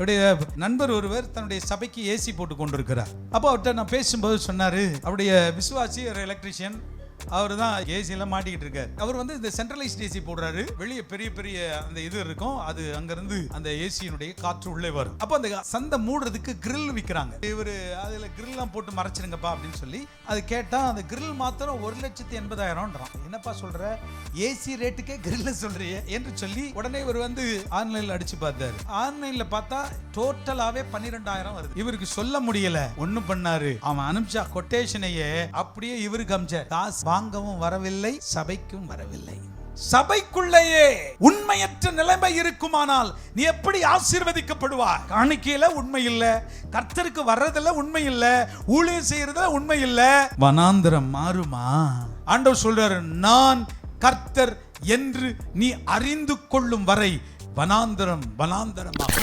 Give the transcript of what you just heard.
அவருடைய நண்பர் ஒருவர் தன்னுடைய சபைக்கு ஏசி போட்டு கொண்டிருக்கிறார் அப்போ அவர்கிட்ட நான் பேசும்போது சொன்னாரு அவருடைய விசுவாசி ஒரு எலக்ட்ரிஷியன் அவர் தான் ஏசியில் மாட்டிக்கிட்டு இருக்காரு. அவர் வந்து இந்த சென்ட்ரலைஸ்ட் ஏசி போடுறாரு. வெளியே பெரிய பெரிய அந்த இது இருக்கும். அது அங்கிருந்து அந்த ஏசியினுடைய காற்று உள்ளே வரும். அப்போ அந்த சந்தை மூடுறதுக்கு கிரில் விற்கிறாங்க இவர் அதில் கிரில்லாம் போட்டு மறைச்சிருங்கப்பா அப்படின்னு சொல்லி அது கேட்டால் அந்த கிரில் மாத்திரம் ஒரு லட்சத்தி எண்பதாயிரம்ன்றான். என்னப்பா சொல்ற? ஏசி ரேட்டுக்கே கிரில்ல சொல்றியே என்று சொல்லி உடனே இவர் வந்து ஆன்லைன்ல அடிச்சு பார்த்தாரு. ஆன்லைன்ல பார்த்தா டோட்டலாவே பன்னிரெண்டாயிரம் வருது. இவருக்கு சொல்ல முடியல. ஒன்றும் பண்ணாரு. அவன் அனுப்பிச்சா கொட்டேஷனையே அப்படியே இவருக்கு அமிச்சார் காசு வாங்கவும் வரவில்லை சபைக்கும் வரவில்லை. சபைக்குள்ளேயே உண்மையற்ற நிலைமை இருக்குமானால் நீ எப்படி ஆசீர்வதிக்கப்படுவாய்? காணிக்கையில உண்மை இல்ல கர்த்தருக்கு வர்றதுல உண்மை இல்ல ஊழியம் செய்யறதுல உண்மை இல்ல. வனாந்திரம் மாறுமா? ஆண்டவர் சொல்றாரு நான் கர்த்தர் என்று நீ அறிந்து கொள்ளும் வரை வனாந்திரம் வனாந்தரமாக